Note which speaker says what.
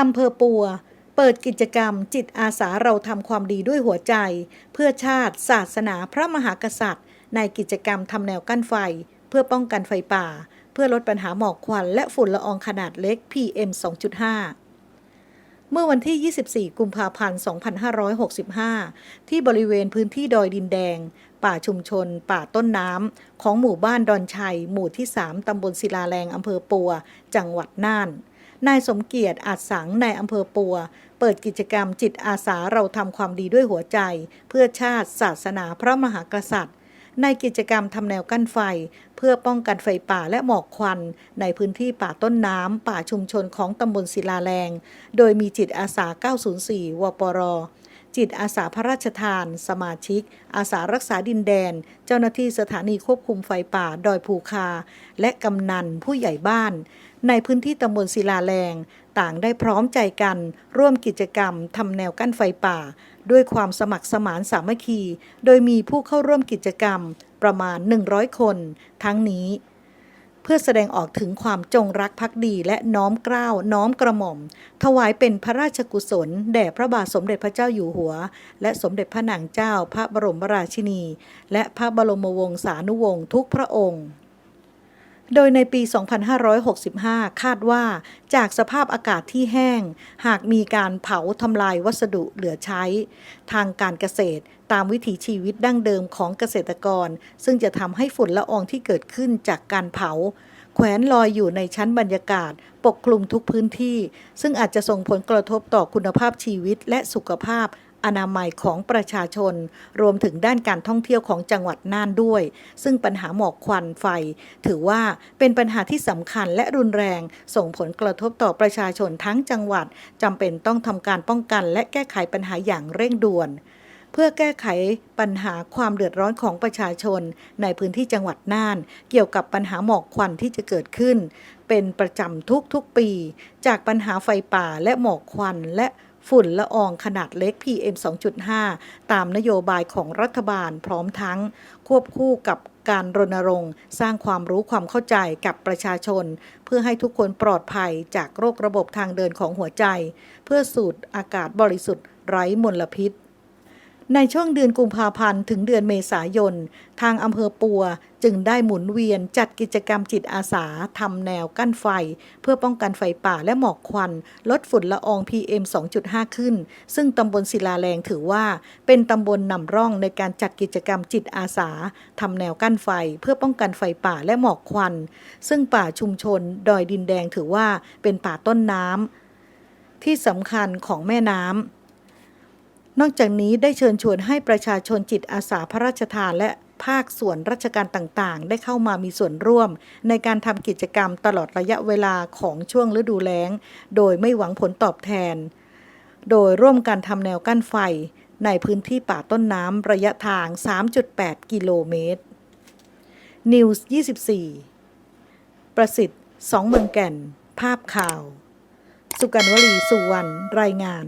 Speaker 1: อำเภอปัว เปิดกิจกรรม จิตอาสาเราทำความดีด้วยหัวใจ เพื่อชาติ ศาสนาพระมหากษัตริย์ ในกิจกรรมทำแนวกั้นไฟ เพื่อป้องกันไฟป่า เพื่อลดปัญหาหมอกควัน และฝุ่นละอองขนาดเล็ก PM 2.5เมื่อวันที่ 24 กุมภาพันธ์ 2565 ที่บริเวณพื้นที่ดอยดินแดง ป่าชุมชน ป่าต้นน้ำ ของหมู่บ้านดอนชัย หมู่ที่ 3 ตำบลศิลาแรง อำเภอปัว จังหวัดน่าน นายสมเกียรติอาจสังในอำเภอปัว เปิดกิจกรรมจิตอาสาเราทำความดีด้วยหัวใจ เพื่อชาติศาสนาพระมหากษัตริย์ ในกิจกรรมทำแนวกั้นไฟ เพื่อป้องกันไฟป่าและหมอกควัน ในพื้นที่ป่าต้นน้ำป่าชุมชนของตำบลศิลาแรง โดยมีจิตอาสา 904 วปร จิตอาสาพระราชทาน สมาชิก อาสารักษาดินแดน เจ้าหน้าที่สถานีควบคุมไฟป่า ดอยภูคา และกำนันผู้ใหญ่บ้าน ในพื้นที่ตำบลศิลาแรง ต่างได้พร้อมใจกัน ร่วมกิจกรรมทำแนวกั้นไฟป่า ด้วยความสมัครสมานสามัคคี โดยมีผู้เข้าร่วมกิจกรรมประมาณ 100 คน ทั้งนี้ พื่อแสดงออกถึงความจงรักภักดีและน้อมเกล้าน้อมกระหม่อม ถวายเป็นพระราชกุศล แด่พระบาทสมเด็จพระเจ้าอยู่หัว และสมเด็จพระนางเจ้า พระบรมราชินี และพระบรมวงศานุวงศ์ทุกพระองค์ โดยในปี 2565 คาดว่าจากสภาพอากาศที่แห้ง หากมีการเผาทำลายวัสดุเหลือใช้ ทางการเกษตรตามวิถีชีวิตดั้งเดิมของเกษตรกร ซึ่งจะทำให้ฝุ่นละอองที่เกิดขึ้นจากการเผา แขวนลอยอยู่ในชั้นบรรยากาศ ปกคลุมทุกพื้นที่ ซึ่งอาจจะส่งผลกระทบต่อคุณภาพชีวิตและสุขภาพ อนามัยของประชาชน รวมถึงด้านการท่องเที่ยวของจังหวัดน่านด้วย ซึ่งปัญหาหมอกควันไฟ ถือว่าเป็นปัญหาที่สำคัญและรุนแรง ส่งผลกระทบต่อประชาชนทั้งจังหวัดจำเป็นต้องทำการป้องกัน และแก้ไขปัญหาอย่างเร่งด่วนเพื่อแก้ไขปัญหาความเดือดร้อนของประชาชน ในพื้นที่จังหวัดน่าน เกี่ยวกับปัญหาหมอกควันที่จะเกิดขึ้น เป็นประจำทุกๆปี จากปัญหาไฟป่าและหมอกควันและ ฝุ่นละอองขนาดเล็ก PM 2.5 ตามนโยบายของรัฐบาลพร้อมทั้ง ควบคู่กับการรณรงค์สร้างความรู้ความเข้าใจกับประชาชน เพื่อให้ทุกคนปลอดภัยจากโรคระบบทางเดินของหัวใจ เพื่อสูดอากาศบริสุทธิ์ไร้มลพิษ ในช่วงเดือนกุมภาพันธ์ถึงเดือนเมษายน ทางอำเภอปัวจึงได้หมุนเวียนจัดกิจกรรมจิตอาสาทำแนวกั้นไฟ เพื่อป้องกันไฟป่าและหมอกควัน ลดฝุ่นละออง PM 2.5 ขึ้น ซึ่งตำบลศิลาแรงถือว่า เป็นตำบลนำร่องในการจัดกิจกรรมจิตอาสาทำแนวกั้นไฟ เพื่อป้องกันไฟป่าและหมอกควัน ซึ่งป่าชุมชน ดอยดินแดงถือว่าเป็นป่าต้นน้ำที่สำคัญของแม่น้ำ นอกจากนี้ได้เชิญชวนให้ประชาชนจิตอาสาพระราชทานและภาคส่วนราชการต่างๆ ได้เข้ามามีส่วนร่วม ในการทำกิจกรรมตลอดระยะเวลาของช่วงฤดูแล้ง โดยไม่หวังผลตอบแทน โดยร่วมกันทำแนวกั้นไฟ ในพื้นที่ป่าต้นน้ำระยะทาง 3.8 กิโลเมตร News 24 ประสิทธิ์สองเมืองแก่น ภาพข่าว สุกันวลีสุวรรณรายงาน